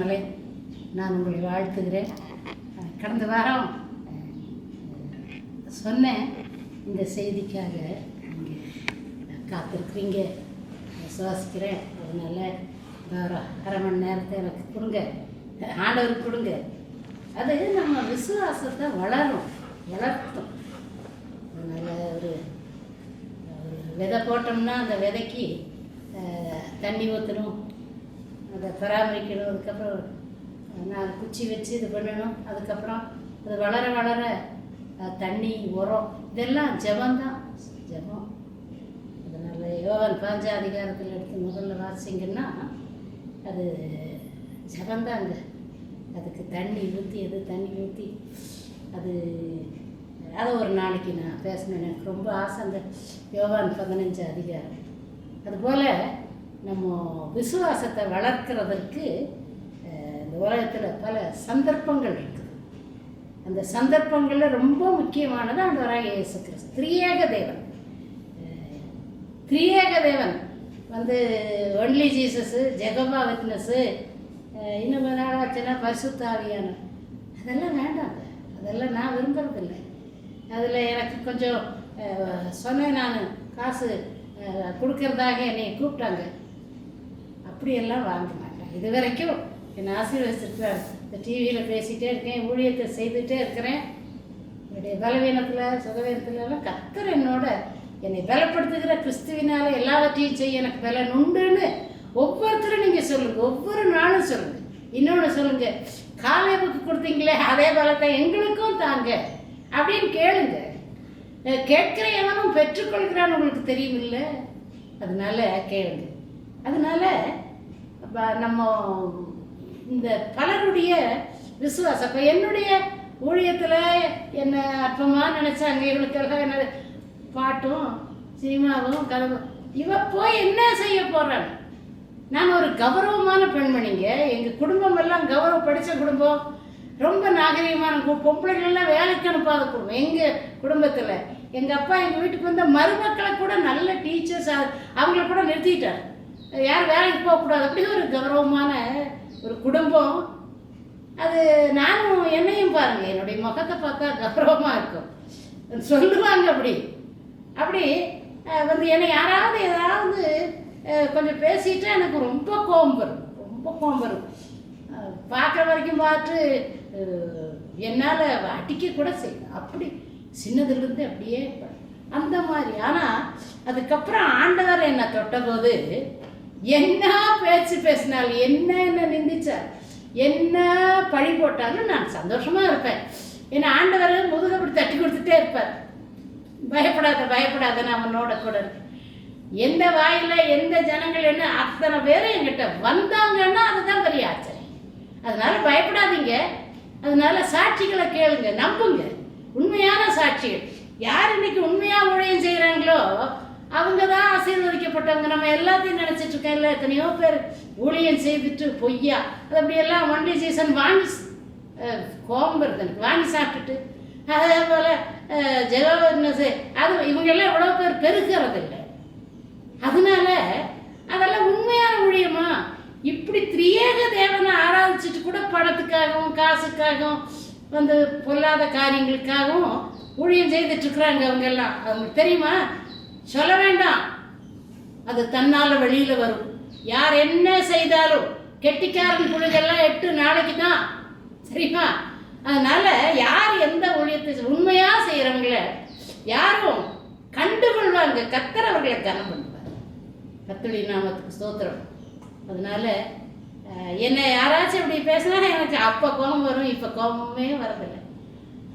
நான் உங்களை வாழ்த்துகிறேன். கடந்த வாரம் சொன்னேன். இந்த செய்திக்காக நீங்கள் காத்திருக்கிறீங்க. விசுவாசிக்கிறேன். அதனால் ஒரு அரை மணி நேரத்தை எனக்கு கொடுங்க. ஆண்டவருக்கு கொடுங்க. அது நம்ம விசுவாசத்தை வளரும் வளர்த்தும். அதனால் ஒரு ஒரு விதை போட்டோம்னா அந்த விதைக்கு தண்ணி ஊற்றணும் அதை பராமரிக்கணும். அதுக்கப்புறம் நான் குச்சி வச்சு இது பண்ணணும். அதுக்கப்புறம் அது வளர வளர தண்ணி உரம் இதெல்லாம் ஜபந்தான் ஜபம். அதனால் யோகன் பாஞ்ச அதிகாரத்தில் எடுத்து முதல்ல வாசிங்கன்னா அது ஜபந்தாங்க. அதுக்கு தண்ணி ஊற்றி அது தண்ணி ஊற்றி அது அதை ஒரு நாளைக்கு நான் பேசணும் எனக்கு ரொம்ப ஆசை அந்த யோகான் பதினஞ்சு அதிகாரம். அதுபோல் நம்ம விசுவாசத்தை வளர்க்கிறதற்கு இந்த உலகத்தில் பல சந்தர்ப்பங்கள் இருக்குது. அந்த சந்தர்ப்பங்களில் ரொம்ப முக்கியமானது ஆண்டவராக இயேசு கிறிஸ்து. திரியேக தேவன். திரியேக தேவன். வந்து ஒன்லி ஜீசஸ்ஸு ஜெகபா விட்னஸ்ஸு இன்னும் கொஞ்ச நாள் ஆச்சுன்னா பரிசுத்தாவியான அதெல்லாம் வேண்டாம். அதெல்லாம் நான் விரும்புறதில்லை. அதில் எனக்கு கொஞ்சம் சொன்னேன் நான். காசு கொடுக்கறதாக என்னை கூப்பிட்டாங்க. அப்படியெல்லாம் வாங்க மாட்டேன். இது வரைக்கும் என்னை ஆசீர்வதிச்சிருக்கிறார் இந்த டிவியில் பேசிகிட்டே இருக்கேன் ஊழியத்தை செய்துகிட்டே இருக்கிறேன். என்னுடைய பலவீனத்தில் சுகவீனத்துலலாம் கத்தர் என்னோட என்னை பலப்படுத்துகிற கிறிஸ்துவினால எல்லாவற்றையும் செய்ய எனக்கு பலன் உண்டுன்னு ஒவ்வொருத்தரும் நீங்கள் சொல்லுங்கள் ஒவ்வொரு நாளும் சொல்லுங்கள் இன்னொன்று சொல்லுங்கள் காலேபுக்கு கொடுத்தீங்களே அதே பலத்தை எங்களுக்கும் தாங்க அப்படின்னு கேளுங்க. கேட்குற கேட்கிற எவனும் பெற்றுக்கொள்கிறான்னு உங்களுக்கு தெரியுமில்ல? அதனால கேளுங்க. அதனால நம்ம இந்த பலருடைய விசுவாசம். இப்போ என்னுடைய ஊழியத்தில் என்னை அற்பமாக நினச்சாங்க இவளுக்கெல்லாம் என்ன பாட்டும் சினிமாவும் கதவும் இவ போய் என்ன செய்ய போறான் நான் ஒரு கௌரவமான பெண்மணிங்க. எங்கள் குடும்பம் எல்லாம் கௌரவ படித்த குடும்பம். ரொம்ப நாகரிகமான பொம்பளைகள்லாம் பொம்பளைங்களெல்லாம் வேலைக்கு அனுப்பாத குடும்பம். எங்கள் குடும்பத்தில்? எங்கள் அப்பா எங்கள் வீட்டுக்கு வந்த மருமக்களை கூட நல்ல டீச்சர்ஸ் அவங்கள கூட நிறுத்திட்டார். யாரும் வேலைக்கு போகக்கூடாது அப்படி ஒரு கௌரவமான ஒரு குடும்பம். அது நானும் என்னையும் பாருங்க என்னுடைய முகத்தை பார்த்தா கௌரவமாக இருக்கும். சொல்லுவாங்க அப்படி. அப்படி வந்து என்னை யாராவது ஏதாவது கொஞ்சம் பேசிட்டா எனக்கு ரொம்ப கோபம் வரும். ரொம்ப கோபம் வரும். பார்க்குற வரைக்கும் பார்த்து என்னால் அடிக்க கூட செய்யணும் அப்படி சின்னதுலேருந்து அப்படியே அந்த மாதிரி. ஆனால் அதுக்கப்புறம் ஆண்டவர் என்னை தொட்டபோது என்ன பேச்சு பேசினாலும் என்ன என்ன நிந்திச்சார் என்ன பழி போட்டாலும் நான் சந்தோஷமாக இருப்பேன். ஏன்னா ஆண்டவர் முதுகு அப்படி தட்டி கொடுத்துட்டே இருப்பார். பயப்படாத பயப்படாத நான் அவனோட கூட இருக்கேன். எந்த வாயில எந்த ஜனங்கள் என்ன அத்தனை பேரும் என்கிட்ட வந்தாங்கன்னா அதுதான் பெரிய ஆச்சரியம். அதனால பயப்படாதீங்க. அதனால சாட்சிகளை கேளுங்க நம்புங்க. உண்மையான சாட்சிகள். யார் இன்னைக்கு உண்மையா ஊழியம் செய்கிறாங்களோ அவங்க தான் ஆசீர்வதிக்கப்பட்டவங்க நம்ம எல்லாத்தையும் நினச்சிட்டு இருக்கோம் இல்லை எத்தனையோ பேர் ஊழியம் செய்துட்டு பொய்யா. அது அப்படியெல்லாம் ஒன்லி சீசன் வாங்கி கோபம் வருது எனக்கு. வாங்கி சாப்பிட்டுட்டு. அதே போல் ஜெகவர்னஸ் அது இவங்கெல்லாம் எவ்வளோ பேர் பெருக்கிறது இல்லை அதனால அதெல்லாம் உண்மையான ஊழியமா? இப்படி திரியேக தேவனை ஆராதிச்சிட்டு கூட பணத்துக்காகவும் காசுக்காகவும் வந்து பொல்லாத காரியங்களுக்காகவும் ஊழியம் செய்துட்டு இருக்கிறாங்க அவங்க எல்லாம் அவங்களுக்கு தெரியுமா? சொல்ல வேண்டாம். அது தன்னால் வெளியில் வரும். யார் என்ன செய்தாலும் கெட்டிக்காரன் குழுகெல்லாம் எட்டு நாளைக்கு தான். சரிமா அதனால் யார் எந்த ஊழியத்தை செய்- உண்மையா யாரும் கண்டுகொள்வாங்க. கத்தர் அவர்களை கனம் பண்ணுவார். கத்துடைய நாமத்துக்கு ஸ்தோத்திரம். அதனால என்னை யாராச்சும் இப்படி பேசினா எனக்கு அப்போ கோபம் வரும். இப்போ கோபமே வரதில்லை.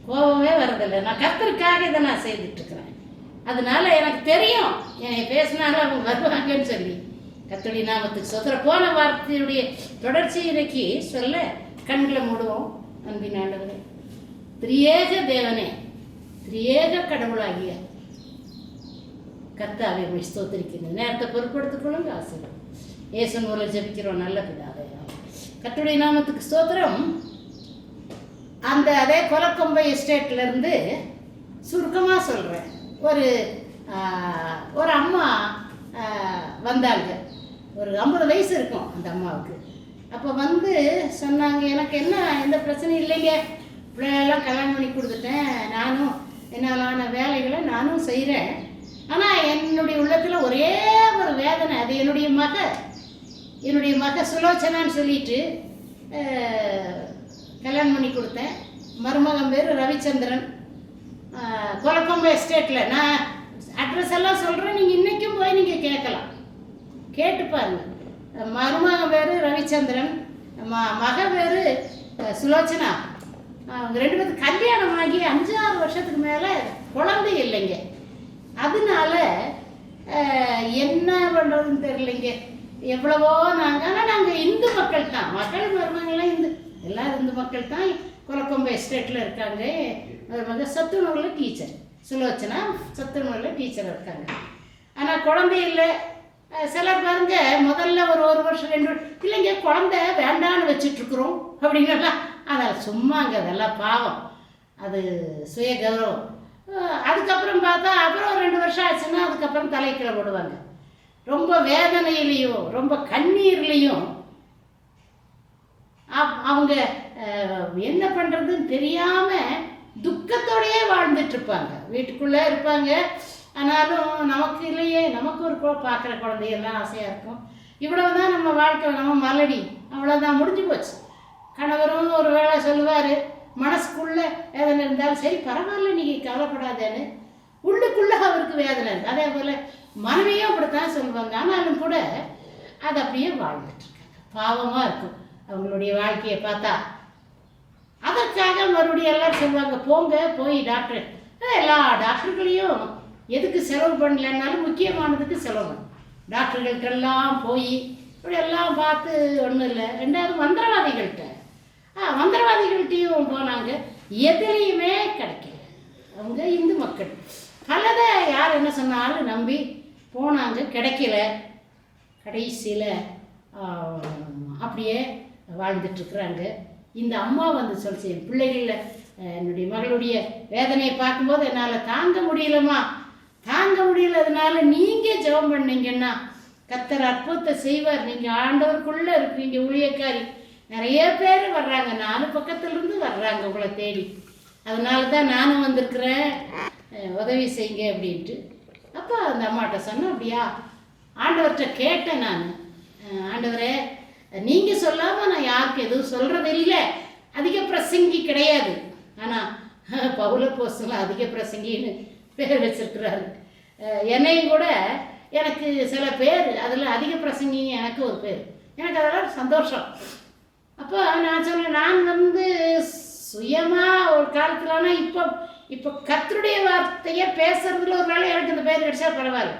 கோபமே வரதில்லை. நான் கத்தருக்காக இதை நான் செய்துட்ருக்குறேன் அதனால எனக்கு தெரியும். என்னை பேசினாலும் அவங்க வருவாங்கன்னு சொல்லி. கத்துடைய நாமத்துக்கு சொத்துற போன வார்த்தையுடைய தொடர்ச்சி இன்னைக்கு சொல்ல கண்களை மூடுவோம் அன்பின் ஆண்டவரே. திரியேக தேவனே திரியேக கடவுளாகிய கத்தாவை உம்மை ஸ்தோத்திரிக்கிறது நேரத்தை பொருட்படுத்திக் கொள்ளுங்க ஆசீர்வாதம். இயேசு மூலம் ஜெபிக்கிறோம் நல்ல பிதாவே. கர்த்தருடைய நாமத்துக்கு ஸ்தோத்திரம். அந்த அதே கொலக்கொம்பை எஸ்டேட்லேருந்து சுருக்கமாக சொல்கிறேன் ஒரு ஒரு அம்மா வந்தாங்க ஒரு ஐம்பது வயசு இருக்கும் அந்த அம்மாவுக்கு. அப்போ வந்து சொன்னாங்க எனக்கு என்ன எந்த பிரச்சனையும் இல்லைங்க. பிள்ளையெல்லாம் கல்யாணம் பண்ணி கொடுத்துட்டேன். நானும் என்னாலான வேலைகளை நானும் செய்கிறேன் ஆனால் என்னுடைய உள்ளத்தில் ஒரே ஒரு வேதனை. அது என்னுடைய மக. என்னுடைய மக சுலோச்சனான்னு சொல்லிட்டு கல்யாணம் பண்ணி கொடுத்தேன். மருமகன் பேர் ரவிச்சந்திரன். கொலக்கம்பு எஸ்டேட்டில் நான் அட்ரஸ் எல்லாம் சொல்கிறேன் நீங்கள் இன்றைக்கும் போய் நீங்கள் கேட்கலாம். கேட்டு பாருங்க. மருமக பேர் ரவிச்சந்திரன். ம மக பேர் சுலோச்சனா. அவங்க ரெண்டு பேருக்கு கல்யாணம் ஆகி அஞ்சு ஆறு வருஷத்துக்கு மேலே குழந்தை இல்லைங்க. அதனால என்ன பண்ணுறதுன்னு தெரியலைங்க. எவ்வளவோ நாங்கள் ஆனால் நாங்கள் இந்து மக்கள் தான். மக்கள் மருமகள்லாம் இந்து. எல்லாரும் இந்து மக்கள் தான். கொலக்கொம்பு எஸ்டேட்டில் இருக்காங்க. வந்து சத்துணவில் டீச்சர் சுலோச்சனா சத்துணவில் டீச்சர் இருக்காங்க. ஆனால் குழந்தை இல்லை. சிலர் பாருங்க முதல்ல ஒரு ஒரு வருஷம் ரெண்டு வருஷம் இல்லைங்க குழந்தை வேண்டான்னு வச்சுட்ருக்குறோம் அப்படிங்கலாம் அதெல்லாம் சும்மாங்க அதெல்லாம் பாவம். அது சுய கௌரவம். அதுக்கப்புறம் பார்த்தா அப்புறம் ஒரு ரெண்டு வருஷம் ஆச்சுன்னா அதுக்கப்புறம் தலைக்கீழ போடுவாங்க. ரொம்ப வேதனையிலையும் ரொம்ப கண்ணீர்லையும் அவங்க என்ன பண்ணுறதுன்னு தெரியாமல் துக்கத்தோடையே வாழ்ந்துட்டு இருப்பாங்க வீட்டுக்குள்ளே இருப்பாங்க. ஆனாலும் நமக்கு இல்லையே நமக்கு ஒரு குழ பார்க்குற குழந்தையெல்லாம் ஆசையாக இருக்கும். இவ்வளவு தான் நம்ம வாழ்க்கை நம்ம மலடி. அவ்வளோதான் முடிஞ்சு போச்சு. கணவரும் ஒரு வேளை சொல்லுவார் மனசுக்குள்ளே வேதனை இருந்தாலும் சரி பரவாயில்ல நீங்கள் கவலைப்படாதேன்னு. உள்ளுக்குள்ளே அவருக்கு வேதனை இருக்குது அதே போல் மனைவியும் அப்படித்தான் சொல்லுவாங்க. ஆனாலும் கூட அது அப்படியே வாழ்ந்துட்டுருக்காங்க. பாவமாக இருக்கும். அவங்களுடைய வாழ்க்கையை பார்த்தா அதற்காக மறுபடியும் எல்லாரும் சொல்லுவாங்க போங்க போய் டாக்டர் எல்லா டாக்டர்களையும் எதுக்கு செலவு பண்ணலன்னாலும் முக்கியமானதுக்கு செலவு டாக்டர்களுக்கெல்லாம் போய் இப்படி எல்லாம் பார்த்து ஒன்றும் இல்லை. ரெண்டாவது மந்திரவாதிகள்கிட்ட ஆ மந்திரவாதிகள்கிட்டையும் போனாங்க. எதுலேயுமே கிடைக்கல. அவங்க இந்து மக்கள். பலதை யார் என்ன சொன்னாலும் நம்பி போனாங்க கிடைக்கல. கடைசியில் அப்படியே வாழ்ந்துட்டுருக்குறாங்க. இந்த அம்மா வந்து சொல்லிச்சு என் பிள்ளைகளில் என்னுடைய மகளுடைய வேதனையை பார்க்கும்போது என்னால் தாங்க முடியலம்மா. தாங்க முடியலதுனால நீங்கள் ஜெபம் பண்ணீங்கன்னா கத்தர் அற்புதத்தை செய்வார். நீங்கள் ஆண்டவருக்குள்ளே இருக்கிறீங்க ஊழியக்காரி. நிறைய பேர் வர்றாங்க. நாலு பக்கத்துலேருந்து வர்றாங்க உங்களை தேடி. அதனால தான் நானும் வந்திருக்கிறேன். உதவி செய்யுங்க அப்படின்ட்டு. அப்போ அந்த அம்மாட்ட சொன்னேன் அப்படியா? ஆண்டவர்கிட்ட கேட்டேன் நான். ஆண்டவரே நீங்கள் சொல்லாமல் நான் யாருக்கு எதுவும் சொல்கிறது அதிக பிரசங்கி கிடையாது. ஆனால் பவுல போஸ்டெல்லாம் அதிக பிரசங்கின்னு பேர் வச்சிருக்கிறாரு. என்னையும் கூட எனக்கு சில பேர் அதில் அதிக பிரசங்கி எனக்கு ஒரு பேர். எனக்கு அதெல்லாம் சந்தோஷம். அப்போ நான் சொல்கிறேன் நான் வந்து சுயமாக ஒரு காலத்தில் ஆனால் இப்போ இப்போ கத்தருடைய வார்த்தையை பேசுறதுல ஒரு நாள் எனக்கு இந்த பேர் கிடைச்சா பரவாயில்ல.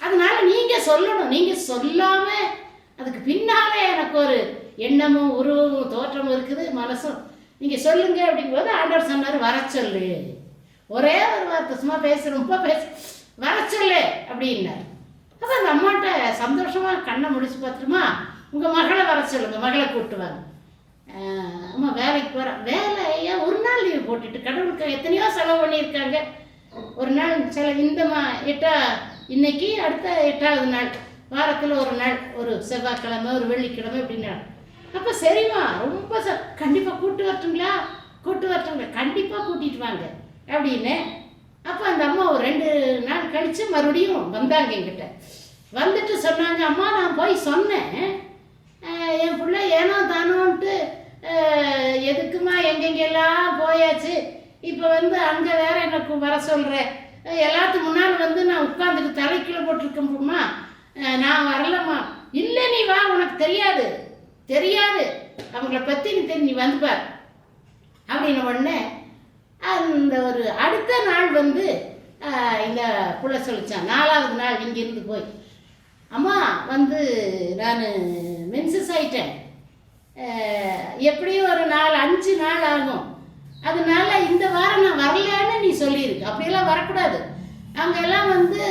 அதனால நீங்கள் சொல்லணும். நீங்கள் சொல்லாமல் அதுக்கு பின்னாலே எனக்கு ஒரு எண்ணமும் உருவமும் தோற்றமும் இருக்குது மனசும். நீங்கள் சொல்லுங்க அப்படிங்கும்போது ஆண்டவர் சொன்னார் வர சொல்லு. ஒரே ஒரு வார்த்தை சும்மா பேச ரொம்ப பேச வர சொல்லு அப்படின்னார். அப்போ அந்த அம்மாட்ட சந்தோஷமாக கண்ணை முடிச்சு பார்த்துருமா உங்கள் மகளை வர சொல்லுங்க மகளை கூப்பிட்டுவாங்க அம்மா வேலைக்கு போகிறேன் வேலையை ஒரு நாள் லீவ் போட்டுட்டு கடவுளுக்கு எத்தனையோ செலவு பண்ணியிருக்காங்க. ஒரு நாள் சில இந்த மா எட்டா இன்னைக்கு அடுத்த எட்டாவது நாள். வாரத்தில் ஒரு நாள் ஒரு செவ்வாய்க்கிழமை ஒரு வெள்ளிக்கிழமை இப்படின்னா அப்போ சரிம்மா ரொம்ப ச கண்டிப்பாக கூட்டு வரட்டுங்களா? கூட்டு வரட்டுங்களா? கண்டிப்பாக கூட்டிட்டு வாங்க. அப்படின்னு அப்போ அந்த அம்மா ஒரு ரெண்டு நாள் கழித்து மறுபடியும் வந்தாங்க என்கிட்ட. வந்துட்டு சொன்னாங்க அம்மா நான் போய் சொன்னேன். என் பிள்ளை ஏனோ தானோன்ட்டு எதுக்குமா எங்கெங்கெல்லாம் போயாச்சு? இப்போ வந்து அங்கே வேற எனக்கு வர சொல்கிறேன் எல்லாத்துக்கு முன்னால் வந்து நான் உட்காந்துட்டு தலைக்கீழே போட்டிருக்கேன்மா நான் வரலம்மா. இல்லை நீ வா உனக்கு தெரியாது. தெரியாது. அவங்கள பற்றி நீ தெரிஞ்சு நீ வந்து பார். அப்படின்ன உடனே அந்த ஒரு அடுத்த நாள் வந்து இந்த புள்ள சொல்லிச்சான் நாலாவது நாள் இங்கேருந்து போய் அம்மா வந்து நான் மென்சஸ் ஆயிட்டேன். எப்படியும் ஒரு நாலு அஞ்சு நாள் ஆகும். அதனால இந்த வாரம் நான் வரலன்னு நீ சொல்லியிருக்கு. அப்படியெல்லாம் வரக்கூடாது. அங்கெல்லாம் வந்து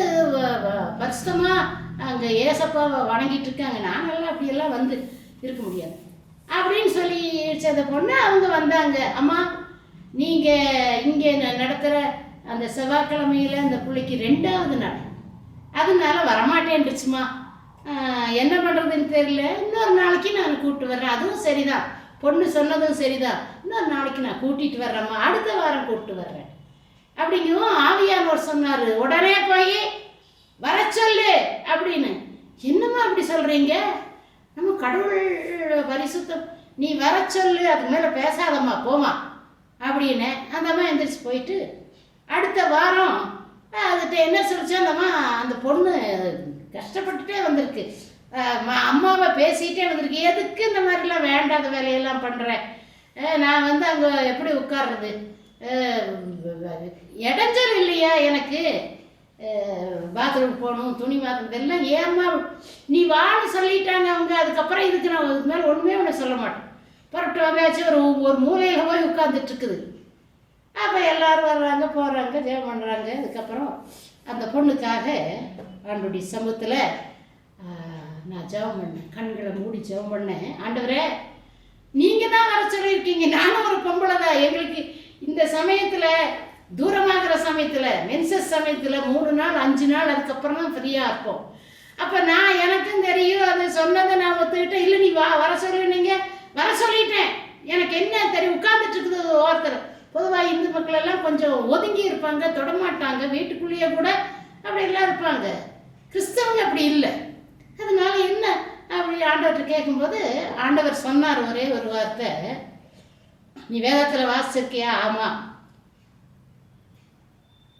வருஷமாக அங்கே ஏசப்பாவை வணங்கிட்டு இருக்காங்க. நாங்களெல்லாம் அப்படியெல்லாம் வந்து இருக்க முடியாது. அப்படின்னு சொல்லி அந்த பொண்ணு அவங்க வந்தாங்க. அம்மா நீங்கள் இங்கே நடத்துகிற அந்த செவ்வாய்க்கிழமையில் அந்த பிள்ளைக்கு ரெண்டாவது நாள். அதனால வரமாட்டேன்ருச்சுமா என்ன பண்ணுறதுன்னு தெரியல. இன்னொரு நாளைக்கு நான் கூப்பிட்டு வர்றேன். அதுவும் சரிதான். பொண்ணு சொன்னதும் சரிதான். இன்னொரு நாளைக்கு நான் கூட்டிகிட்டு வர்றேம்மா. அடுத்த வாரம் கூப்பிட்டு வர்றேன். அப்படிங்கவும் ஆவியானவர் சொன்னார். உடனே போய் வர சொல்லு அப்படின்னு. என்னம்மா அப்படி சொல்கிறீங்க நம்ம கடவுள் பரிசுத்தம் நீ வர சொல்லு அதுக்கு மேலே பேசாதம்மா போமா அப்படின்னு அந்த அம்மா எந்திரிச்சு போயிட்டு அடுத்த வாரம் அதுகிட்ட என்ன சொல்லிச்சோ அந்தம்மா அந்த பொண்ணு கஷ்டப்பட்டுட்டே வந்திருக்கு. அம்மாவை பேசிகிட்டே வந்திருக்கு. எதுக்கு இந்த மாதிரிலாம் வேண்டாத வேலையெல்லாம் பண்ணுறேன் நான் வந்து அங்கே எப்படி உட்கார்றது? இடைஞ்சல் இல்லையா எனக்கு? பாத்ரூம் போகணும் துணி மாற்றணும் இதெல்லாம் ஏமா நீ வான்னு சொல்லிட்டாங்க அவங்க. அதுக்கப்புறம் இதுக்கு நான் இதுக்கு மேலே ஒன்றுமே ஒன்று சொல்ல மாட்டேன். புறப்பட்டு வந்தாச்சும் ஒரு ஒரு மூலையில் போய் உட்காந்துட்டுருக்குது அப்போ எல்லோரும் வர்றாங்க போகிறாங்க ஜெபம் பண்ணுறாங்க அதுக்கப்புறம் அந்த பொண்ணுக்காக ஆண்டுடைய சமூகத்தில் நான் ஜெபம் பண்ணேன். கண்களை மூடி ஜெபம் பண்ணேன். ஆண்டவரே நீங்கள் தான் வர சொல்லியிருக்கீங்க. நானும் ஒரு பொம்பளை தான் எங்களுக்கு இந்த சமயத்தில் தூரமாகிற சமயத்தில் மென்சஸ் சமயத்தில் மூணு நாள் அஞ்சு நாள் அதுக்கப்புறம் தான் ஃப்ரீயாக இருப்போம். அப்போ நான் எனக்கும் தெரியும் அது சொன்னதை நான் ஒத்துக்கிட்டேன். இல்லை நீ வா வர சொல்லுனீங்க வர சொல்லிட்டேன். எனக்கு என்ன தெரியும்? உட்காந்துட்டு இருக்குது ஒருத்தர் பொதுவாக இந்து மக்கள் எல்லாம் கொஞ்சம் ஒதுங்கி இருப்பாங்க தொடமாட்டாங்க. வீட்டுக்குள்ளேயே கூட அப்படி எல்லாம் இருப்பாங்க. கிறிஸ்தவங்க அப்படி இல்லை. அதனால என்ன? அப்படி ஆண்டவர்கிட்ட கேட்கும்போது ஆண்டவர் சொன்னார் ஒரே ஒரு வார்த்தை. நீ வேதத்தில் வாசிச்சிருக்கியா? ஆமாம்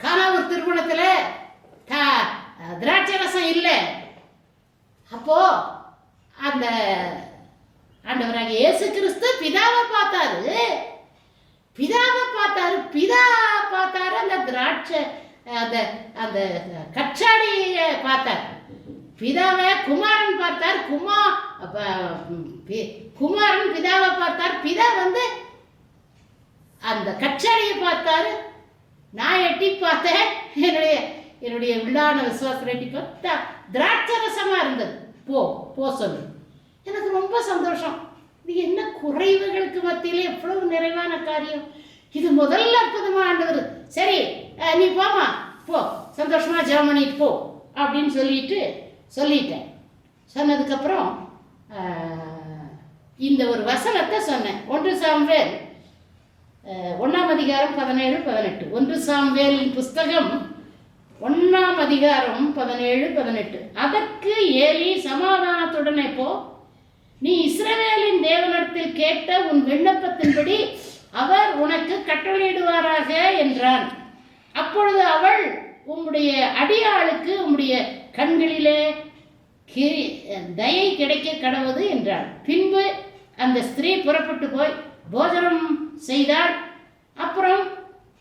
காணாவூர் திருமணத்தில் திராட்சை ரசம் இல்லை. அப்போ அந்த ஆண்டவராக இயேசு கிறிஸ்து பிதாவை பார்த்தாரு. பிதாவை பார்த்தாரு பிதா பார்த்தாரு அந்த திராட்சை அந்த அந்த கச்சாடியை பார்த்தார். பிதாவை குமாரன் பார்த்தார் குமா பி- குமாரன் பிதாவை பார்த்தார். பிதா வந்து அந்த கச்சாடியை பார்த்தாரு. நான் எட்டி பார்த்தேன். என்னுடைய என்னுடைய உள்ளான விசுவாசம் எட்டி பார்த்தா திராட்சை ரசமா இருந்தது. போ போ சொல்லு. எனக்கு ரொம்ப சந்தோஷம். இது என்ன குறைவுகளுக்கு மத்தியிலே எவ்வளவு நிறைவான காரியம்? இது முதல்ல அற்புதமாக ஆண்டவர் சரி நீ போமா போ சந்தோஷமாக ஜெர்மனி போ அப்படின்னு சொல்லிட்டு சொல்லிட்டேன். சொன்னதுக்கப்புறம் இந்த ஒரு வசனத்தை சொன்னேன். ஒன்று சாம்பேர் ஒன்றாம் அதிகாரம் பதினேழு பதினெட்டு. ஒன்று சாம்வேலின் புஸ்தகம் ஒன்றாம் அதிகாரம் பதினேழு பதினெட்டு. அதற்கு ஏலி சமாதானத்துடனே போ நீ இஸ்ரவேலின் தேவனிடத்தில் கேட்ட உன் விண்ணப்பத்தின்படி அவர் உனக்கு கட்டளையிடுவாராக என்றான். அப்பொழுது அவள் உம்முடைய அடியாளுக்கு உம்முடைய கண்களிலே கி- தயை கிடைக்க கடவுது என்றாள். பின்பு அந்த ஸ்திரீ புறப்பட்டு போய் போஜனம் செய்தாள். அப்புறம்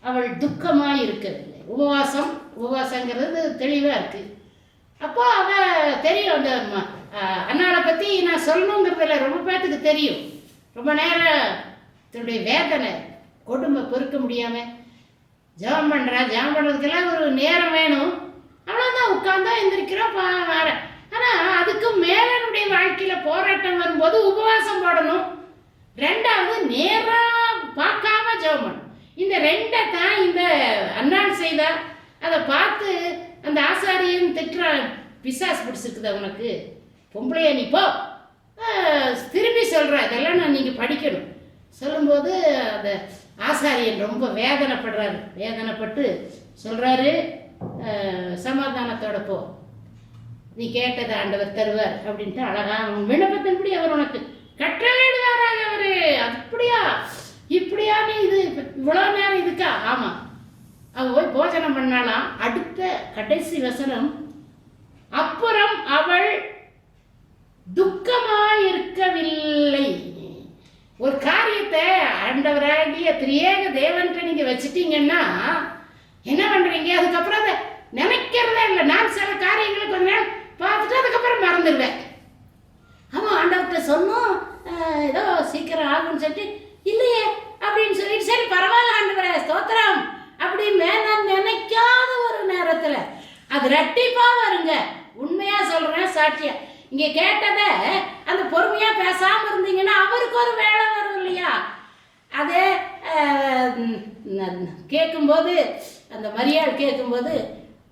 அவள் துக்கமாக இருக்கவில்லை உபவாசம் உபவாசங்கிறது தெளிவாக இருக்குது அப்போ அவ தெரியும் அந்த அண்ணாவை பற்றி நான் சொல்லணுங்கிறதுல ரொம்ப பேர்த்துக்கு தெரியும். ரொம்ப நேரம் தன்னுடைய வேதனை கொடுமை பொறுக்க முடியாமல் ஜெபம் பண்ணுறா ஜெபம் பண்ணுறதுக்கெல்லாம் ஒரு நேரம் வேணும். அவ்வளோதான் உட்காந்தா எந்திரிக்கிறோம் பா வர. ஆனால் அதுக்கு மேலனுடைய வாழ்க்கையில் போராட்டம் வரும்போது உபவாசம் போடணும். ரெண்டாவது நேராக பார்க்காம ஜெபம் பண்ணும் இந்த ரெண்டை தான் இந்த அண்ணாள் செய்தா. அதை பார்த்து அந்த ஆசாரியன் திட்டுறான் பிசாஸ் பிடிச்சிருக்குதா உனக்கு? பொம்பளையா நீ போ. திரும்பி சொல்கிற இதெல்லாம் நான் நீங்கள் படிக்கணும். சொல்லும்போது அந்த ஆசாரியன் ரொம்ப வேதனைப்படுறாரு. வேதனைப்பட்டு சொல்கிறாரு சமாதானத்தோட போ. நீ கேட்டதை ஆண்டவர் தருவார். அப்படின்ட்டு அழகா விண்ணப்பத்தின்படி அவர் உனக்கு கட்டளையிடுவாராக அவரு அப்படியா இப்படியா நீ இது இவ்வளோ நேரம் இதுக்கா ஆமாம் அவ போய் போஜனம் பண்ணலாம். அடுத்த கடைசி வசனம் அப்புறம் அவள் துக்கமாயிருக்கவில்லை. ஒரு காரியத்தை ஆண்டவராகிய திரியேக தேவன்ட்ட நீங்க வச்சிட்டீங்கன்னா என்ன பண்றீங்க? அதுக்கப்புறம் அதை நினைக்கிறதே இல்லை. நான் சில காரியங்களை கொஞ்ச நேரம் பார்த்துட்டு அதுக்கப்புறம் மறந்துடுவேன். ஆமாம் ஆண்டவர்கிட்ட சொன்னோம் ஏதோ சீக்கிரம் ஆகும்னு சொல்லிட்டு இல்லையே அப்படின்னு சொல்லிட்டு சரி பரவாயில்ல ஆண்டவரே ஸ்தோத்திரம். அப்படின்னு நான் நினைக்காத ஒரு நேரத்தில் அது ரெட்டிப்பா வருங்க. உண்மையா சொல்றேன் சாட்சியா. இங்க கேட்டதை அந்த பொறுமையா பேசாம இருந்தீங்கன்னா அவருக்கு ஒரு வேலை வரும் இல்லையா? அது கேட்கும்போது அந்த மரியாள் கேட்கும்போது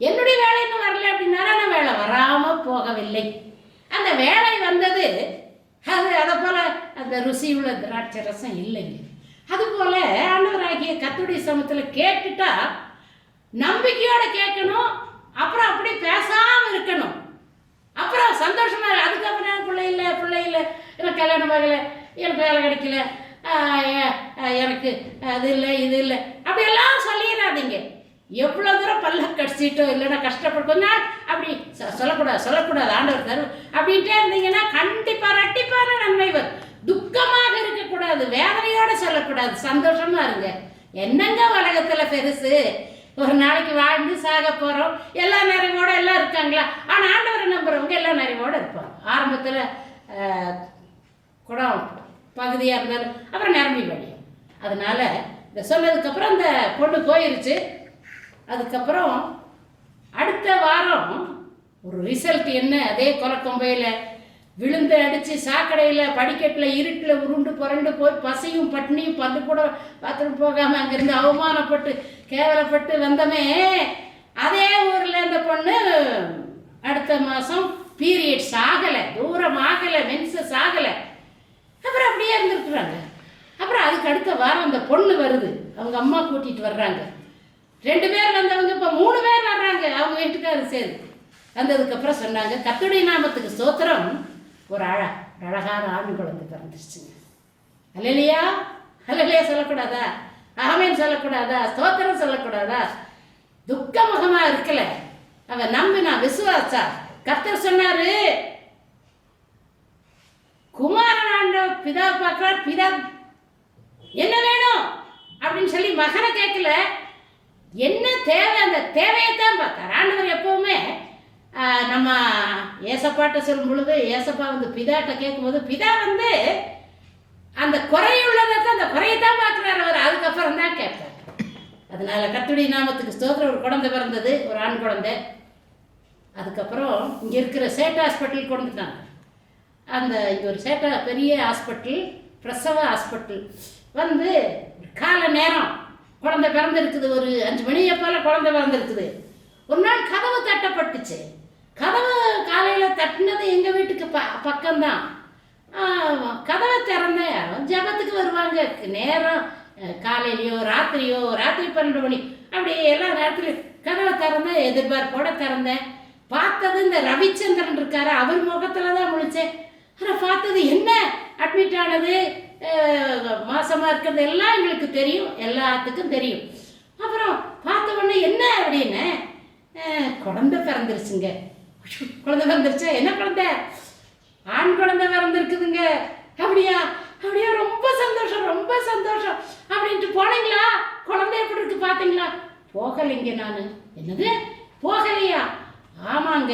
என்னுடைய வேலை இன்னும் வரல அப்படின்னாரா. நான் வேலை வராம போகவில்லை. அந்த வேலை வந்தது அது அதை போல அந்த ருசி உள்ள திராட்சை ரசம் இல்லைங்க. அதுபோல ஆண்டவராகிய கத்துடைய சமத்தில் கேட்டுட்டா நம்பிக்கையோட கேட்கணும் அப்புறம் அப்படி பேசாம இருக்கணும். அப்புறம் சந்தோஷமா அதுக்கப்புறம் பிள்ளை இல்லை பிள்ளை இல்லை எனக்கு கல்யாணம் ஆகலை எனக்கு வேலை கிடைக்கல எனக்கு அது இல்லை இது இல்லை. அப்படியெல்லாம் சொல்லிடாதீங்க. எவ்வளோ தூரம் பல்ல கடிச்சிட்டோ இல்லைன்னா கஷ்டப்பட்டு கொஞ்ச நாள் அப்படி சொல்லக்கூடாது சொல்லக்கூடாது ஆண்டவர் தரும் அப்படின்ட்டே இருந்தீங்கன்னா கண்டிப்பாக ரெட்டிப்பான நன்மை வரும் துக்கமாக இருக்கக்கூடாது வேதனையோட சொல்லக்கூடாது. சந்தோஷமா இருங்க. என்னங்க உலகத்துல பெருசு? ஒரு நாளைக்கு வாழ்ந்து சாக போறோம். எல்லா நிறைவோட எல்லாம் இருக்காங்களா? ஆனா ஆண்டவரை நம்புறவங்க எல்லா நிறைவோட இருப்பாங்க. ஆரம்பத்துல குடம் பகுதியாக இருந்தாலும் அப்புறம் நிரம்பி வழியும். அதனால இந்த சொன்னதுக்கப்புறம் அந்த பொண்ணு போயிருச்சு. அதுக்கப்புறம் அடுத்த வாரம் ஒரு ரிசல்ட் என்ன? அதே கொலக்கொம்பையில் விழுந்து அடித்து சாக்கடையில் படிக்கட்டில் இருட்டில் உருண்டு புரண்டு போய் பசியும் பட்னியும் பந்து கூட பாத்ரூம் போகாமல் அங்கேருந்து அவமானப்பட்டு கேவலப்பட்டு வந்தமே. அதே ஊரில் இந்த பொண்ணு அடுத்த மாதம் பீரியட்ஸ் ஆகலை தூரம் ஆகலை மென்சஸ் ஆகலை அப்புறம் அப்படியே இருந்துருக்குறாங்க. அப்புறம் அதுக்கு அடுத்த வாரம் அந்த பொண்ணு வருது. அவங்க அம்மா கூட்டிகிட்டு வர்றாங்க. ரெண்டு பேர் வந்தவங்க இப்போ மூணு பேர் வர்றாங்க. அவங்க வீட்டுக்காரர் சேர்ந்து. வந்ததுக்கப்புறம் சொன்னாங்க கத்துடைய நாமத்துக்கு சோத்திரம் ஒரு அழ அழகான ஆண் குழந்தை பிறந்துருச்சுங்க. அல்லையா அல்லையா சொல்லக்கூடாதா? ஆமேன்னு சொல்லக்கூடாதா? ஸ்தோத்திரம் சொல்லக்கூடாதா? துக்க முகமா இருக்கல. அவ நம்பினா விசுவாசா? கத்தர் சொன்னாரு குமாரன் ஆண்ட பிதா பார்க்கிறார் பிதா என்ன வேணும்? அப்படின்னு சொல்லி மகனை கேட்கல. என்ன தேவை? அந்த தேவையை தான் பார்த்தார். ஆண்டவர் எப்பவுமே நம்ம ஏசப்பாட்ட சொல்லும் பொழுது ஏசப்பா வந்து பிதாட்ட கேட்கும்போது பிதா வந்து அந்த குறையுள்ளதை தான் அந்த குறையை தான் பார்க்குறாரு அவர். அதுக்கப்புறம் தான் கேட்பார். அதனால கத்துடி நாமத்துக்கு ஸ்தோத்திரம். ஒரு குழந்தை பிறந்தது ஒரு ஆண் குழந்தை. அதுக்கப்புறம் இங்கே இருக்கிற சேட் ஹாஸ்பிட்டல் கொண்டுட்டாங்க. அந்த இங்கே ஒரு சேட்டா பெரிய ஹாஸ்பிட்டல் பிரசவ ஹாஸ்பிட்டல். வந்து காலை நேரம் குழந்தை பிறந்திருக்குது. ஒரு அஞ்சு மணியை போல குழந்தை பிறந்திருக்குது. ஒரு நாள் கதவு தட்டப்பட்டுச்சு. கதவு காலையில் தட்டினது எங்கள் வீட்டுக்கு ப பக்கம்தான். கதவை திறந்தேன் யாரும் ஜபத்துக்கு வருவாங்க. நேரம் காலையிலையோ ராத்திரியோ ராத்திரி பன்னெண்டு மணி. அப்படி எல்லா நேரத்துலையும் கதவை திறந்தேன் எதிர்பார்ப்போட திறந்தேன். பார்த்தது இந்த ரவிச்சந்திரன் இருக்காரு. அவர் முகத்தில் தான் முழிச்சேன். ஆனால் பார்த்தது என்ன? அட்மிட் ஆனது மாசமாக இருக்கிறது எல்லாம் எங்களுக்கு தெரியும். எல்லாத்துக்கும் தெரியும். அப்புறம் பார்த்த உடனே என்ன அப்படின்னு அஹ், குழந்தை பிறந்துருச்சுங்க. குழந்தை பிறந்துருச்சா. என்ன குழந்தை? ஆண் குழந்தை பிறந்திருக்குதுங்க. அப்படியா? அப்படியா ரொம்ப சந்தோஷம் ரொம்ப சந்தோஷம். அப்படின்ட்டு போனீங்களா? குழந்தை எப்படி இருக்கு பார்த்தீங்களா? போகலைங்க நான். என்னது? போகலையா? ஆமாங்க.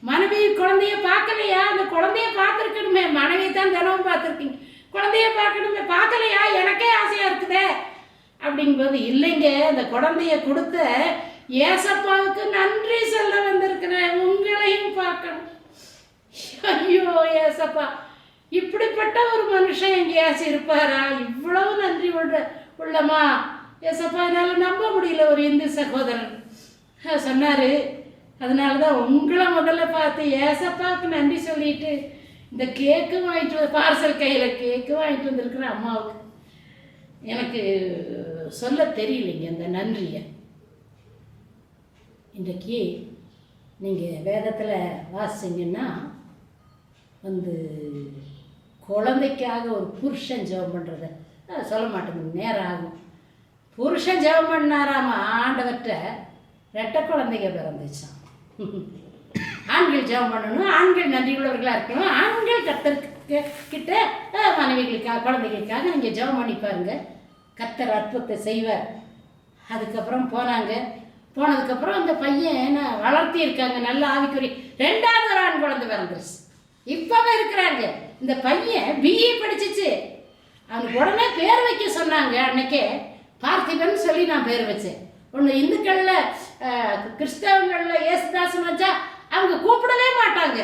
மனைவி குழந்தைய பார்க்கலையா? அந்த குழந்தைய பார்த்துருக்கணுமே. மனைவி தான் தினமும் பார்த்துருக்கீங்க. குழந்தைய பார்க்கணுமே. பார்க்கலையா? எனக்கே ஆசையாக இருக்குதே. அப்படிங்கும்போது இல்லைங்க. அந்த குழந்தைய கொடுத்த ஏசப்பாவுக்கு நன்றி சொல்ல வந்திருக்கிறேன். உங்களையும் பார்க்கணும். ஐயோ ஏசப்பா. இப்படிப்பட்ட ஒரு மனுஷன் எங்கேயாச்சும் இருப்பாரா? இவ்வளவு நன்றி உள்ள உள்ளமா? ஏசப்பா என்னால் நம்ப முடியல ஒரு இந்து சகோதரன். சொன்னார். அதனால தான் உங்களை முதல்ல பார்த்து ஏசப்பாவுக்கு நன்றி சொல்லிட்டு இந்த கேக்கு வாங்கிட்டு பார்சல் கையில் கேக்கு வாங்கிட்டு வந்திருக்கிறேன் அம்மாவுக்கு எனக்கு சொல்ல தெரியலைங்க இந்த நன்றியை. இன்றைக்கு நீங்கள் வேதத்தில் வாசிங்கன்னா வந்து குழந்தைக்காக ஒரு புருஷன் ஜெபம் பண்ணுறத சொல்ல மாட்டேங்குது நேரம் ஆகும். புருஷன் ஜெபம் பண்ணாராம ஆண்டவர்கிட்ட ரெட்டை குழந்தைங்க பிறந்துச்சான் ஆண்கள் ஜெபம் பண்ணணும் ஆண்கள் நன்றியுள்ளவர்களாக இருக்கணும் ஆண்கள் கத்தருக்கு கிட்ட மனைவிகளுக்காக குழந்தைகளுக்காக நீங்கள் ஜெபம் பண்ணி பாருங்க. கத்தர் அற்புதத்தை செய்வார். அதுக்கப்புறம் போனாங்க. போனதுக்கப்புறம் அந்த பையன் என்ன வளர்த்தி இருக்காங்க நல்ல ஆவிக்குறி. ரெண்டாவது ஒரு ஆண் குழந்தை பிறந்துருச்சு. இப்போவே இருக்கிறாங்க. இந்த பையன் பிஇ படிச்சிச்சு. அவனுக்கு உடனே பேர் வைக்க சொன்னாங்க அன்னைக்கே. பார்த்திபன் சொல்லி நான் பேர் வச்சேன். ஒன்று இந்துக்களில் கிறிஸ்தவங்களில் ஏசுதாசன் வச்சா அவங்க கூப்பிடவே மாட்டாங்க.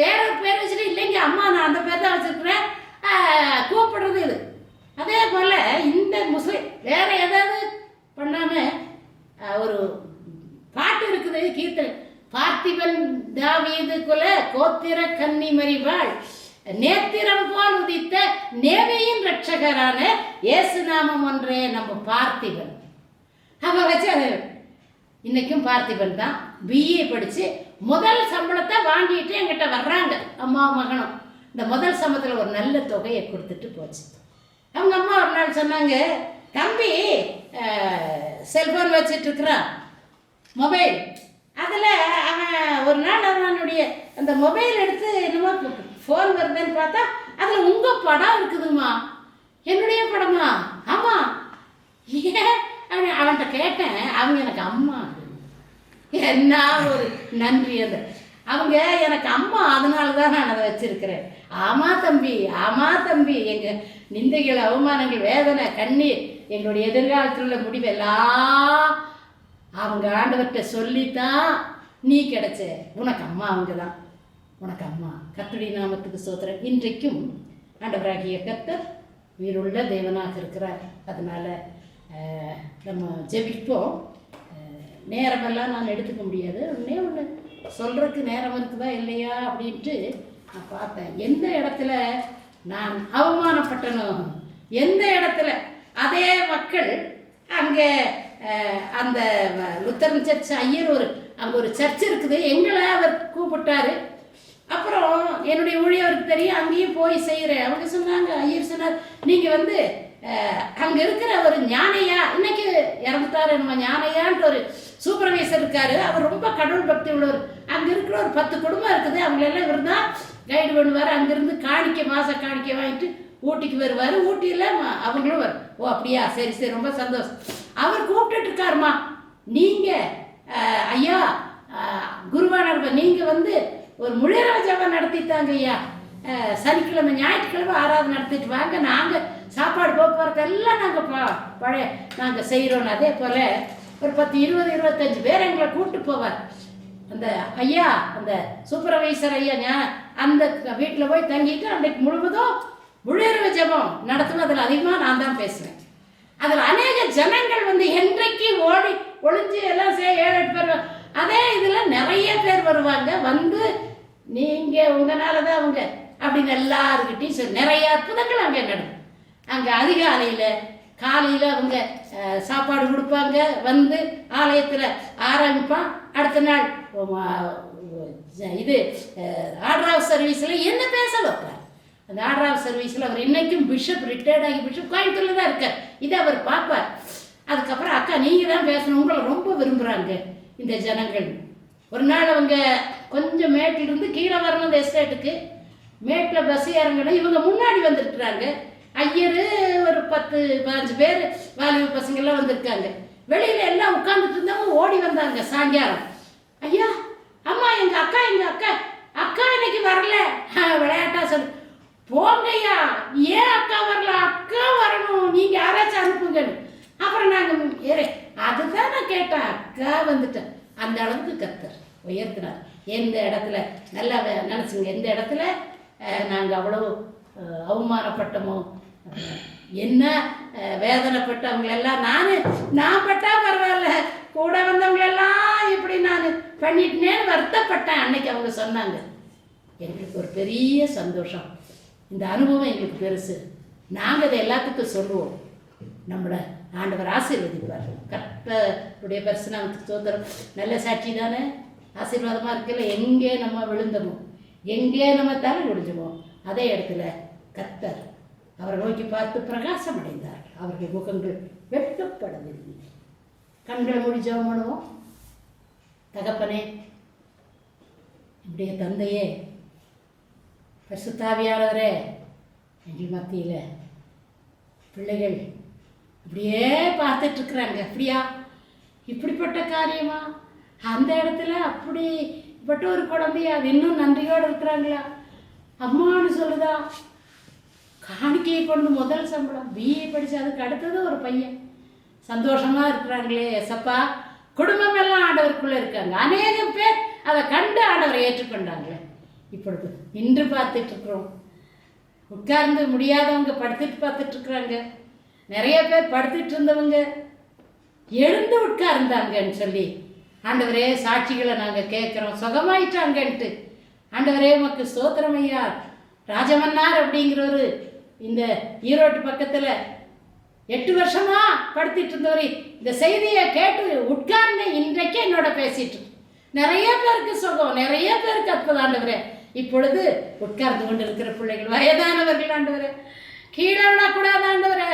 வேற ஒரு பேர் வச்சுட்டு இல்லைங்க அம்மா நான் அந்த பேர் தான் வச்சுருக்கிறேன். கூப்பிடுறது இது. அதே போல் இந்த முஸ்லீம் வேற ஏதாவது பண்ணாமல் ஒரு பாட்டு இருக்குது கீர்த்தனை. பார்த்திபன் தாவீது குல கோத்திர கன்னி மறிவாள் நேத்திரம் போல் உதித்த நேவையின் ரட்சகரான இயேசு நாமம் ஒன்றே நம்ம பார்த்திபன். அவ வச்சு இன்னைக்கும் பார்த்திபன் தான். பிஏ படித்து முதல் சம்பளத்தை வாங்கிட்டு என்கிட்ட வர்றாங்க. அம்மா மகனும். இந்த முதல் சம்பளத்தில் ஒரு நல்ல தொகையை கொடுத்துட்டு போச்சு. அவங்க அம்மா ஒரு நாள் சொன்னாங்க தம்பி செல்ஃபோன் வச்சுட்டு இருக்கிறான். மொபைல். அதில் அவன் ஒரு நாள் அவனுடைய அந்த மொபைல் எடுத்து என்னமோ ஃபோன் வருதுன்னு பார்த்தா அதில் உங்கள் படம் இருக்குதுமா என்னுடைய படமா? ஆமாம் ஏன்? அவன் அவன்கிட்ட கேட்டேன். அவங்க எனக்கு அம்மா. என்ன ஒரு நன்றி அது. அவங்க எனக்கு அம்மா அதனால தான் நான் அதை வச்சுருக்கிறேன். ஆமா தம்பி ஆமா தம்பி. எங்கள் நிந்தைகள் அவமானங்கள் வேதனை கண்ணீர் எங்களுடைய எதிர்காலத்தில் உள்ள முடிவெல்லாம் அவங்க ஆண்டவர்கிட்ட சொல்லித்தான் நீ கிடைச்ச. உனக்கு அம்மா அவங்க தான் உனக்கு அம்மா. கத்துடி நாமத்துக்கு சோதரன் இன்றைக்கும் ஆண்டவராகிய கத்தர் உயிருள்ள தேவனாக இருக்கிறார். அதனால் நம்ம ஜெபிப்போம். நேரமெல்லாம் நான் எடுத்துக்க முடியாது. ஒன்றே ஒன்று சொல்கிறதுக்கு நேரம் இருக்குதா இல்லையா அப்படின்ட்டு நான் பார்த்தேன். எந்த இடத்துல நான் அவமானப்பட்டனோ எந்த இடத்துல அதே மக்கள் அங்கே அந்த லுத்தரன் சர்ச் ஐயர் ஒரு அங்கே ஒரு சர்ச் இருக்குது. எங்களை அவர் கூப்பிட்டாரு. அப்புறம் என்னுடைய ஊழியருக்கு தெரியும் அங்கேயும் போய் செய்கிறேன் அவங்க சொன்னாங்க ஐயர் சொன்னார் நீங்கள் வந்து அங்கே இருக்கிற ஒரு ஞானையா இன்னைக்கு இறந்துட்டாரு நம்ம ஞானையான்ட்டு ஒரு சூப்பர்வைசர் இருக்காரு. அவர் ரொம்ப கடவுள் பக்தி உள்ளவர். அங்கே இருக்கிற ஒரு பத்து குடும்பம் இருக்குது. அவங்களெல்லாம் இவர் தான் கைடு பண்ணுவார். அங்கேருந்து காணிக்கை மாத காணிக்கை வாங்கிட்டு ஊட்டிக்கு வருவார் ஊட்டியில் அவங்களும் வரும் ஓ அப்படியா? சரி சரி ரொம்ப சந்தோஷம் அவர் கூப்பிட்டுட்டு இருக்காருமா நீங்கள் ஐயா குருவானவர் நீங்கள் வந்து ஒரு முழியரவ ஜபம் நடத்தித்தாங்க ஐயா சனிக்கிழமை ஞாயிற்றுக்கிழமை ஆறாவது நடத்திட்டு வாங்க. நாங்கள் சாப்பாடு போக்குவரத்து எல்லாம் நாங்கள் பா பழைய நாங்கள் செய்கிறோம் அதே போல் ஒரு பத்து இருபது இருபத்தஞ்சு பேர் எங்களை கூப்பிட்டு போவார். அந்த ஐயா அந்த சூப்பர்வைசர் ஐயா ஞா- அந்த வீட்டில் போய் தங்கிட்டு அன்றைக்கு முழுவதும் முழுரவு ஜெபம் நடத்தும் அதில் அதிகமாக நான் தான் பேசுவேன். அதில் அநேக ஜனங்கள் வந்து என்றைக்கு ஓடி ஒளிஞ்சு எல்லாம் சே ஏழு எட்டு பேர் அதே இதில் நிறைய பேர் வருவாங்க. வந்து நீங்கள் உங்களால தான் அவங்க அப்படின்னு எல்லாருக்கிட்டையும் சொல்லி நிறைய அற்புதங்கள் அங்கே நடக்கும். அங்கே அதிகாலையில் காலையில் அவங்க சாப்பாடு கொடுப்பாங்க. வந்து ஆலயத்தில் ஆரம்பிப்பான் அடுத்த நாள் இது ஆர்டர் ஆஃப் சர்வீஸில் என்ன பேச வைப்பார்? அந்த ஆர்டர் ஆஃப் சர்வீஸில் அவர் இன்னைக்கும் பிஷப் ரிட்டையர்ட் ஆகி பிஷப் கோயம்புத்தூரில் தான் இருக்கார். இதை அவர் பார்ப்பார். அதுக்கப்புறம் அக்கா நீங்கள் தான் பேசணும். உங்களை ரொம்ப விரும்புகிறாங்க இந்த ஜனங்கள். ஒரு நாள் அவங்க கொஞ்சம் மேட்டிலிருந்து கீழே வரணும் இந்த எஸ்டேட்டுக்கு மேட்டில் பஸ் இறங்கணும் இவங்க முன்னாடி வந்துருக்குறாங்க. ஐயர் ஒரு பத்து பதினஞ்சு பேர் வாலிப பசங்கள்லாம் வந்திருக்காங்க. வெளியில் எல்லாம் உட்காந்துட்டு இருந்தவங்க ஓடி வந்தாங்க சாயங்காலம். ஐயா அம்மா எங்கள் அக்கா எங்கள் அக்கா? அக்கா இன்னைக்கு வரல. விளையாட்டா சொல்லு. போங்கய்யா. ஏன் அக்கா வரல? அக்கா வரணும். நீங்க யாராச்சும் அனுப்புங்கன்னு அப்புறம் நாங்கள் ஏறே அதுதான் நான் கேட்டேன். அக்கா வந்துட்டேன் அந்த அளவுக்கு கத்தர் உயர்த்தினார். எந்த இடத்துல? நல்லா வே- நினைச்சுங்க. எந்த இடத்துல? நாங்கள் அவ்வளோ அவமானப்பட்டமோ அவமானப்பட்டோமோ? என்ன வேதனைப்பட்டவங்களெல்லாம் நான் நான் பட்டா பரவாயில்ல. கூட வந்தவங்களெல்லாம் இப்படி நான் பண்ணிட்டேன்னு வருத்தப்பட்டேன். அன்னைக்கு அவங்க சொன்னாங்க. எங்களுக்கு ஒரு பெரிய சந்தோஷம். இந்த அனுபவம் எங்களுக்கு பெருசு. நாங்கள் அதை எல்லாத்துக்கும் சொல்லுவோம். நம்மளை ஆண்டவர் ஆசீர்வதிப்பார். கர்த்தருடைய பரிசுனாமத்துக்கு சுதந்திரம் நல்ல சாட்சி தானே? ஆசீர்வாதமாக இருக்கல எங்கே நம்ம விழுந்தோமோ எங்கே நம்ம தலை விழுந்தோமோ அதே இடத்துல கத்தர் அவரை நோக்கி பார்த்து பிரகாசம் அடைந்தார். அவர்கள் முகங்கள் வெட்டப்படவில்லை. கண்களை மூடி ஜெபம் பண்ணுவோம் தகப்பனே என்னுடைய தந்தையே பரிசுத்தாவியானவரே எங்கள் மத்தியில். பிள்ளைகள் அப்படியே பார்த்துட்ருக்குறாங்க. அப்படியா? இப்படிப்பட்ட காரியமா? அந்த இடத்துல அப்படிப்பட்ட ஒரு குழந்தைய? அது இன்னும் நன்றியோடு இருக்கிறாங்களா? அம்மானு சொல்லுதா? காணிக்கையை கொண்டு முதல் சம்பளம். பிஏ படிச்சு அதுக்கு அடுத்தது ஒரு பையன். சந்தோஷமாக இருக்கிறாங்களே எசப்பா. குடும்பம் எல்லாம் இருக்காங்க. அநேகம் பேர் அதை கண்டு ஆண்டவரை ஏற்றுக்கொண்டாங்களே. இப்பொழுது இன்று பார்த்துட்டு இருக்கிறோம். உட்கார்ந்து முடியாதவங்க படுத்துட்டு பார்த்துட்டு இருக்கிறாங்க. நிறைய பேர் படுத்துட்டு இருந்தவங்க எழுந்து உட்கார்ந்தாங்கன்னு சொல்லி ஆண்டவரே சாட்சிகளை நாங்கள் கேட்குறோம். சுகமாயிட்டாங்கன்ட்டு. ஆண்டவரே உமக்கு சோத்திரமையா ராஜமன்னார் அப்படிங்கிறவரு இந்த ஈரோட்டு பக்கத்தில் எட்டு வருஷமா படுத்திட்டு இருந்தவர். இந்த செய்தியை கேட்டு உட்கார்ந்து இன்றைக்கே என்னோட பேசிட்டு நிறைய பேருக்கு சுகம் நிறைய பேருக்கு அற்புதம் ஆண்டவரே. இப்பொழுது உட்கார்ந்து கொண்டிருக்கிற பிள்ளைகள் வயதானவர்கள் ஆண்டவரே. கீழே விழக்கூடாது ஆண்டவரே.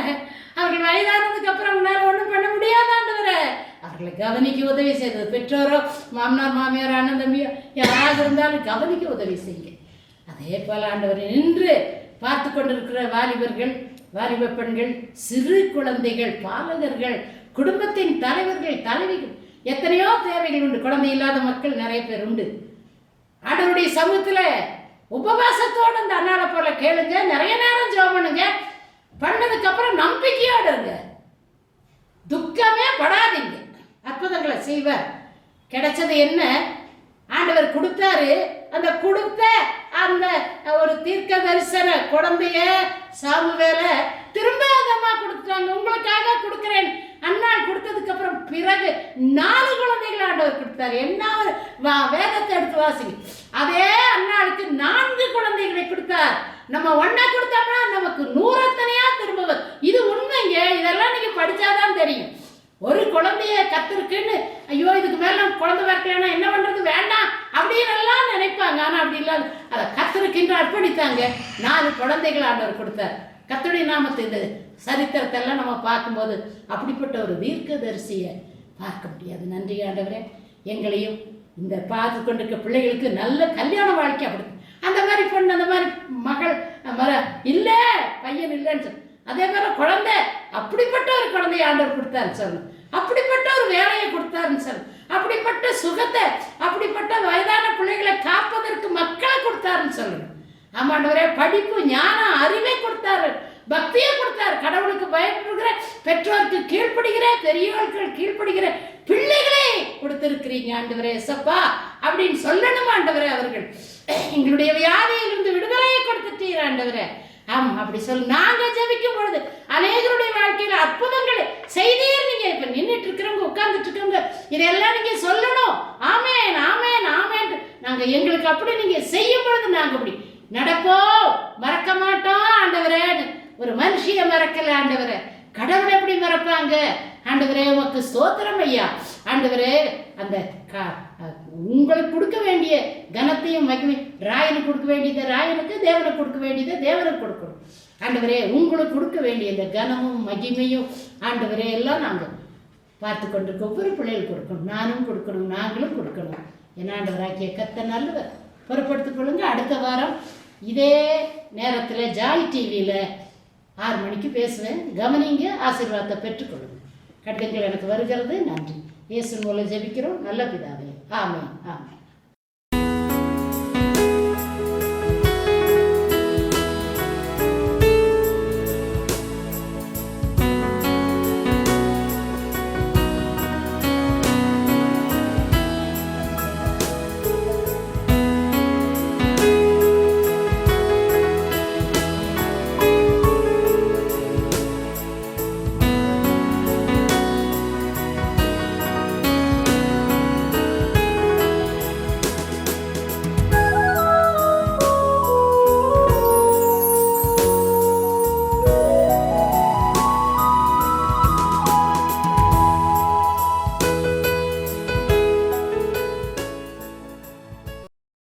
அவர்கள் வயதானதுக்கு அப்புறம் உங்களால் ஒன்றும் பண்ண முடியாது ஆண்டவரே. அவர்களை கவனிக்க உதவி செய்தது பெற்றோரோ மாமனார் மாமியார் அண்ணன் தம்பியோ யாராவது இருந்தாலும் கவனிக்க உதவி செய்யுங்க. அதே போல ஆண்டவர் நின்று பார்த்து கொண்டிருக்கிற வாலிபர்கள் வாலிப பெண்கள் சிறு குழந்தைகள் பாலகர்கள் குடும்பத்தின் தலைவர்கள் தலைவிகள் எத்தனையோ தேவைகள் உண்டு. குழந்தை இல்லாத மக்கள் நிறைய பேர் உண்டு. ஆண்டவருடைய சமூகத்தில் உபவாசத்தோடு இந்த அண்ணாவை போல கேளுங்க. நிறைய நேரம் ஜோம் பண்ணுங்க. பண்ணதுக்கப்புறம் நம்பிக்கையோடு இருங்க. துக்கமே படாதீங்க. அற்புதங்களை செய்வார். கிடைச்சது என்ன? ஆண்டவர் கொடுத்தாரு. அந்த கொடுத்த அந்த ஒரு தீர்க்க தரிசன குழந்தைய சாமுவேல திரும்ப அதம்மா கொடுத்துட்டாங்க. உங்களுக்காக கொடுக்குறேன். அண்ணாள் கொடுத்ததுக்கு அப்புறம் பிறகு நாலு குழந்தைகள் ஆண்டவர் கொடுத்தாரு. என்ன ஒரு வா வேதத்தை எடுத்து வாசிங்க. அதே அண்ணாளுக்கு நான்கு குழந்தைகளை கொடுத்தார். நம்ம ஒண்ணா கொடுத்தோம்னா நமக்கு நூறத்தனையா திரும்ப இது உண்மைங்க. இதெல்லாம் நீங்க படிச்சாதான் தெரியும். ஒரு குழந்தைய கத்திருக்குன்னு ஐயோ இதுக்கு மேல நம்ம குழந்தை பிறக்கலன்னா என்ன பண்றது? வேண்டாம். அப்படின்னு எல்லாம் நினைப்பாங்க. ஆனா அப்படி இல்லாத அதை கத்திருக்கின்ற அர்ப்பணித்தாங்க. நாலு குழந்தைகள் ஆண்டவர் கொடுத்தார். கத்துடைய நாமத்தை சரித்திரத்தெல்லாம் சரித்திரத்தை எல்லாம் நம்ம பார்க்கும்போது அப்படிப்பட்ட ஒரு தீர்க்கதரிசியை பார்க்க முடியாது. நன்றி ஆண்டவரே. எங்களையும் இந்த பார்த்து கொண்டிருக்க பிள்ளைகளுக்கு நல்ல கல்யாண வாழ்க்கை அப்படி அந்த மாதிரி பொண்ணு அந்த மாதிரி மகள் மர இல்லை பையன் இல்லைன்னு சொல்லு. அதே மாதிரி குழந்தை அப்படிப்பட்ட ஒரு குழந்தைய ஆண்டவர் கொடுத்தாருன்னு சொல்லணும் அப்படிப்பட்ட ஒரு வேலையை கொடுத்தாருன்னு சொல்லணும் அப்படிப்பட்ட சுகத்தை அப்படிப்பட்ட வயதான பிள்ளைகளை காப்பதற்கு மக்களை கொடுத்தாருன்னு சொல்லணும் ஆமாண்டவரே படிப்பு ஞானம் அறிவை கொடுத்தாரு. பக்தியை கொடுத்தாரு கடவுளுக்கு பயப்படுகிற பெற்றோருக்கு கீழ்ப்படுகிற பெரியவர்கள் கீழ்ப்படுகிற பிள்ளைகளே கொடுத்திருக்கிறீங்க ஆண்டவரே சப்பா அப்படின்னு சொல்லணும் ஆண்டவரே அவர்கள். எங்களுடைய வியாதியிலிருந்து விடுதலையை கொடுத்துட்டீர் ஆண்டவரே. ஆம் அப்படி சொல்லு நாங்க ஜெபிக்கும் பொழுது அநேகருடைய வாழ்க்கையில அற்புதங்கள் செய்தீர் நீங்க. இப்ப நின்றுட்டு இருக்கிறவங்க உட்கார்ந்துட்டு இருக்கிறவங்க இதெல்லாம் நீங்க சொல்லணும். ஆமேன் ஆமேன் ஆமேன். நாங்க எங்களுக்கு அப்படி நீங்க செய்யும் பொழுது நாங்க அப்படி நடப்போம். மறக்க மாட்டோம் ஆண்டவரே ஒரு மனுஷிய மறக்கல ஆண்டவரே. கடவுள் எப்படி மறப்பாங்க? ஆண்டவரே உமக்கு ஸ்தோத்திரம் ஐயா. ஆண்டவரே அந்த உங்களுக்கு கொடுக்க வேண்டிய கனத்தையும் மகிமை ராயனுக்கு கொடுக்க வேண்டியதை ராயனுக்கு தேவனுக்கு கொடுக்க வேண்டியதை தேவனுக்கு கொடுக்கணும். ஆண்டவரே உங்களுக்கு கொடுக்க வேண்டிய இந்த கனமும் மகிமையும் ஆண்டவரே எல்லாம் நாங்கள் பார்த்து கொண்டிருக்க ஒவ்வொரு பிள்ளைகள் கொடுக்கணும். நானும் கொடுக்கணும் நாங்களும் கொடுக்கணும். என்ன ஆண்டவராக்கிய கத்த நல்லவர். பொறுப்படுத்திக் கொள்ளுங்க. அடுத்த வாரம் இதே நேரத்தில் ஜாய் டிவியில் ஆறு மணிக்கு பேசுவேன். கவனிங்க ஆசீர்வாதத்தை பெற்றுக்கொள்ளுங்க. கடிதங்கள் எனக்கு வருகிறது. நன்றி. இயேசு மூலம் ஜெபிக்கிறோம். நல்ல பிதாவே. ஆமாம் ஆமாம்